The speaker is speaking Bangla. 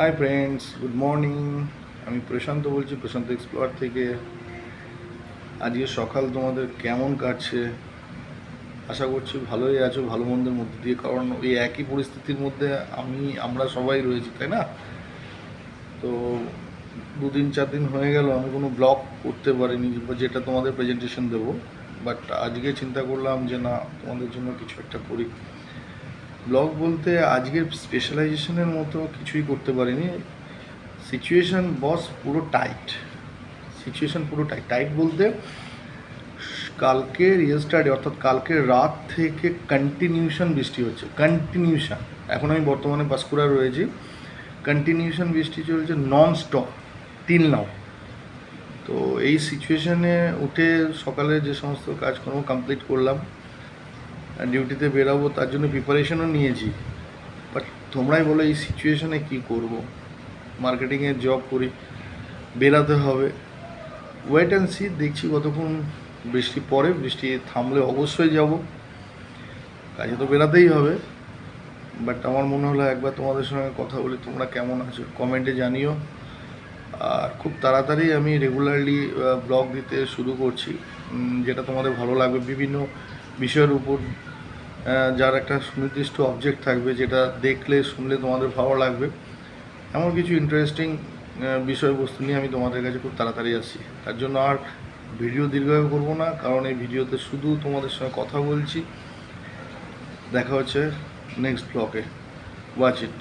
হাই ফ্রেন্ডস গুড মর্নিং আমি প্রশান্ত বলছি, প্রশান্ত এক্সপ্লোর থেকে। আজকে সকাল তোমাদের কেমন কাটছে? আশা করছি ভালোই আছো, ভালো মন্দের মধ্যে দিয়ে। কারণ ওই একই পরিস্থিতির মধ্যে আমি, আমরা সবাই রয়েছি, তাই না? তো দুদিন চার দিন হয়ে গেল, আমি কোনো ব্লগ করতে পারিনি যেটা তোমাদের প্রেজেন্টেশন দেবো। বাট আজকে চিন্তা করলাম যে না, তোমাদের জন্য কিছু একটা করি। ব্লগ বলতে আজকের স্পেশালাইজেশনের মতো কিছুই করতে পারিনি। সিচুয়েশন বস পুরো টাইট সিচুয়েশন পুরো টাইট টাইট বলতে কালকে ইয়েস্টারডে অর্থাৎ কালকে রাত থেকে কন্টিনিউশন বৃষ্টি হচ্ছে। কন্টিনিউশন এখন আমি বর্তমানে বাঁকুড়া রয়েছি। কন্টিনিউশন বৃষ্টি চলছে নন স্টপ তিন নাও তো এই সিচুয়েশনে উঠে সকালে যে সমস্ত কাজকর্ম কমপ্লিট করলাম ডিউটিতে বেরাবো, তার জন্য প্রিপারেশনও নিয়েছি। বাট তোমরাই বলো এই সিচুয়েশনে কী করব? মার্কেটিংয়ের জব করি, বেরাতে হবে। ওয়েট অ্যান্ড সি দেখছি কতক্ষণ বৃষ্টি পরে বৃষ্টি থামলে অবশ্যই যাব। কাজে তো বেরাতেই হবে। বাট আমার মনে হলো একবার তোমাদের সঙ্গে কথা বলি, তোমরা কেমন আছো কমেন্টে জানিও। আর খুব তাড়াতাড়ি আমি রেগুলারলি ব্লগ দিতে শুরু করছি। যেটা তোমাদের ভালো লাগবে। বিভিন্ন বিষয়ের উপর যার একটা সুনির্দিষ্ট অবজেক্ট থাকবে, যেটা দেখলে, শুনলে তোমাদের ভালো লাগবে। এমন কিছু ইন্টারেস্টিং বিষয়বস্তু নিয়ে আমি তোমাদের কাছে খুব তাড়াতাড়ি আসছি। তার জন্য আর ভিডিও দীর্ঘায়ু করব না, কারণ এই ভিডিওতে শুধু তোমাদের সঙ্গে কথা বলছি। দেখা হচ্ছে নেক্সট ব্লকে ওয়াচ ইট